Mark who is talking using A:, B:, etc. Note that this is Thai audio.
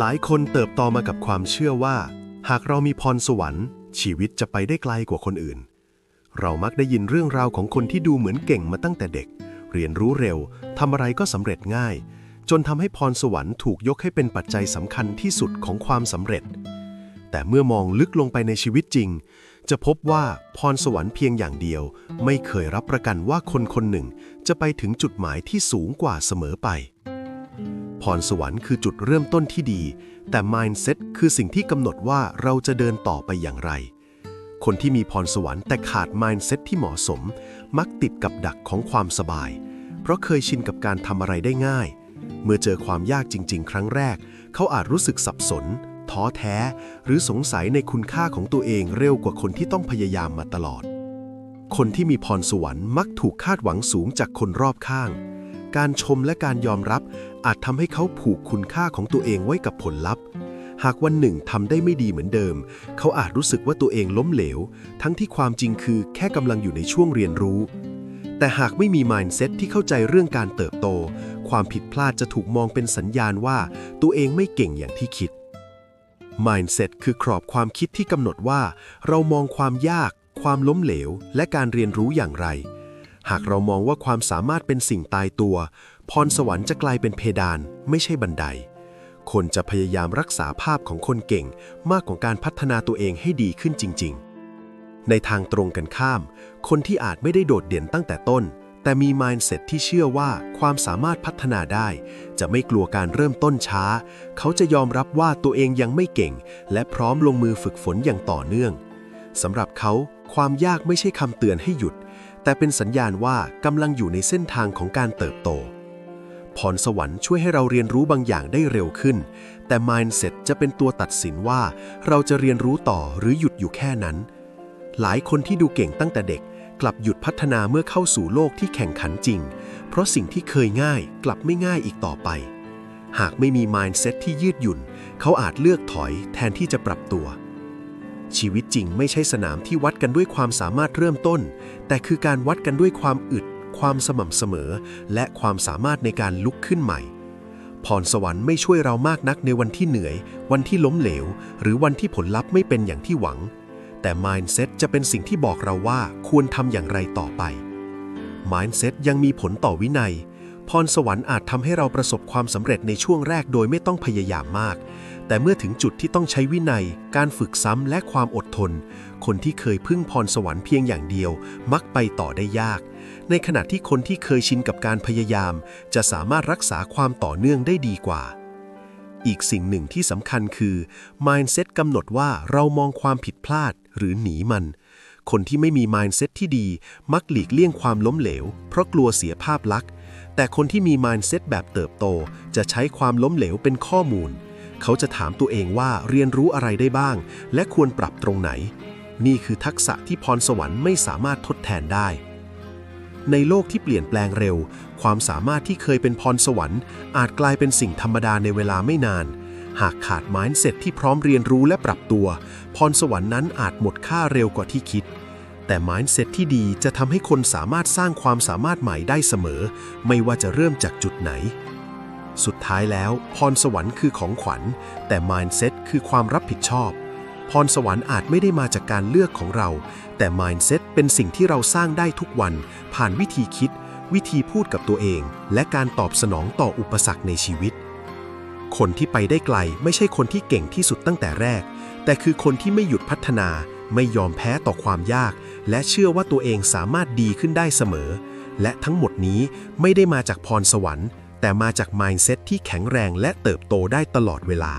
A: หลายคนเติบโตมากับความเชื่อว่า หากเรามีพรสวรรค์ ชีวิตจะไปได้ไกลกว่าคนอื่น เรามักได้ยินเรื่องราวของคนที่ดูเหมือนเก่งมาตั้งแต่เด็ก เรียนรู้เร็วทำอะไรก็สำเร็จง่าย จนทำให้พรสวรรค์ถูกยกให้เป็นปัจจัยสำคัญที่สุดของความสำเร็จ แต่เมื่อมองลึกลงไปในชีวิตจริง จะพบว่าพรสวรรค์เพียงอย่างเดียว ไม่เคยรับประกันว่าคนคนหนึ่ง จะไปถึงจุดหมายที่สูงกว่าเสมอไป รสวรรค์คือจุดเริ่มต้นที่ดี แต่ mindset คือสิ่งที่กำหนดว่าเราจะเดินต่อไปอย่างไร คนที่มีพรสวรรค์แต่ขาด mindset ที่เหมาะสม มักติดกับดักของความสบาย เพราะเคยชินกับการทำอะไรได้ง่าย เมื่อเจอความยากจริง ๆ ครั้งแรก เขาอาจรู้สึกสับสน ท้อแท้ หรือสงสัยในคุณค่าของตัวเองเร็วกว่าคนที่ต้องพยายามมาตลอด คนที่มีพรสวรรค์มักถูกคาดหวังสูงจากคนรอบข้าง การชมและการยอมรับ อาจทำให้เขาผูกคุณค่าของตัวเองไว้กับผลลัพธ์ หากวันหนึ่งทำได้ไม่ดีเหมือนเดิม เขาอาจรู้สึกว่าตัวเองล้มเหลว ทั้งที่ความจริงคือแค่กำลังอยู่ในช่วงเรียนรู้ แต่หากไม่มี mindset ที่เข้าใจเรื่องการเติบโต ความผิดพลาดจะถูกมองเป็นสัญญาณว่าตัวเองไม่เก่งอย่างที่คิด mindset คือกรอบความคิดที่กำหนดว่า เรามองความยาก ความล้มเหลว และการเรียนรู้อย่างไร หากเรามองว่าความสามารถเป็นสิ่งตายตัว พรสวรรค์จะกลายเป็นเพดาน ไม่ใช่บันได คนจะพยายามรักษาภาพของคนเก่ง มากกว่าการพัฒนาตัวเองให้ดีขึ้นจริง ๆ ในทางตรงกันข้าม คนที่อาจไม่ได้โดดเด่นตั้งแต่ต้น แต่มี mindset ที่เชื่อว่าความสามารถพัฒนาได้ จะไม่กลัวการเริ่มต้นช้า เขาจะยอมรับว่าตัวเองยังไม่เก่ง และพร้อมลงมือฝึกฝนอย่างต่อเนื่องสำหรับเขาความยากไม่ใช่คำเตือนให้หยุด แต่เป็นสัญญาณว่ากำลังอยู่ในเส้นทางของการเติบโต พรสวรรค์ช่วยให้เราเรียนรู้บางอย่างได้เร็วขึ้น แต่ mindset จะเป็นตัวตัดสินว่า เราจะเรียนรู้ต่อหรือหยุดอยู่แค่นั้น หลายคนที่ดูเก่งตั้งแต่เด็ก กลับหยุดพัฒนาเมื่อเข้าสู่โลกที่แข่งขันจริง เพราะสิ่งที่เคยง่ายกลับไม่ง่ายอีกต่อไป หากไม่มี mindset ที่ยืดหยุ่น เขาอาจเลือกถอยแทนที่จะปรับตัว ชีวิตจริงไม่ใช่สนามที่วัดกันด้วยความสามารถเริ่มต้น แต่คือการวัดกันด้วยความอึด ความสม่ำเสมอ และความสามารถในการลุกขึ้นใหม่ พรสวรรค์ไม่ช่วยเรามากนักในวันที่เหนื่อย วันที่ล้มเหลว หรือวันที่ผลลัพธ์ไม่เป็นอย่างที่หวัง แต่ mindset จะเป็นสิ่งที่บอกเราว่าควรทำอย่างไรต่อไป mindset ยังมีผลต่อวินัย พรสวรรค์อาจทำให้เราประสบความสำเร็จในช่วงแรกโดยไม่ต้องพยายามมาก แต่เมื่อถึงจุดที่ต้องใช้วินัย การฝึกซ้ำและความอดทน คนที่เคยพึ่งพรสวรรค์เพียงอย่างเดียว มักไปต่อได้ยาก ในขณะที่คนที่เคยชินกับการพยายาม จะสามารถรักษาความต่อเนื่องได้ดีกว่า อีกสิ่งหนึ่งที่สำคัญคือ mindset กำหนดว่าเรามองความผิดพลาดหรือหนีมัน คนที่ไม่มี mindset ที่ดี มักหลีกเลี่ยงความล้มเหลว เพราะกลัวเสียภาพลักษณ์ แต่คนที่มี mindset แบบเติบโต จะใช้ความล้มเหลวเป็นข้อมูล เขาจะถามตัวเองว่าเรียนรู้อะไรได้บ้าง และควรปรับตรงไหน นี่คือทักษะที่พรสวรรค์ไม่สามารถทดแทนได้ ในโลกที่เปลี่ยนแปลงเร็ว ความสามารถที่เคยเป็นพรสวรรค์ อาจกลายเป็นสิ่งธรรมดาในเวลาไม่นาน หากขาด mindset ที่พร้อมเรียนรู้และปรับตัว พรสวรรค์นั้นอาจหมดค่าเร็วกว่าที่คิดแต่ mindset ที่ดีจะทำให้คนสามารถสร้างความสามารถใหม่ได้เสมอ ไม่ว่าจะเริ่มจากจุดไหน สุดท้ายแล้ว พรสวรรค์คือของขวัญ แต่ mindset คือความรับผิดชอบ พรสวรรค์อาจไม่ได้มาจากการเลือกของเรา แต่ mindset เป็นสิ่งที่เราสร้างได้ทุกวัน ผ่านวิธีคิด วิธีพูดกับตัวเอง และการตอบสนองต่ออุปสรรคในชีวิต คนที่ไปได้ไกลไม่ใช่คนที่เก่งที่สุดตั้งแต่แรก แต่คือคนที่ไม่หยุดพัฒนา ไม่ยอมแพ้ต่อความยาก และเชื่อว่าตัวเองสามารถดีขึ้นได้เสมอ และทั้งหมดนี้ไม่ได้มาจากพรสวรรค์ แต่มาจาก mindset ที่แข็งแรงและเติบโตได้ตลอดเวลา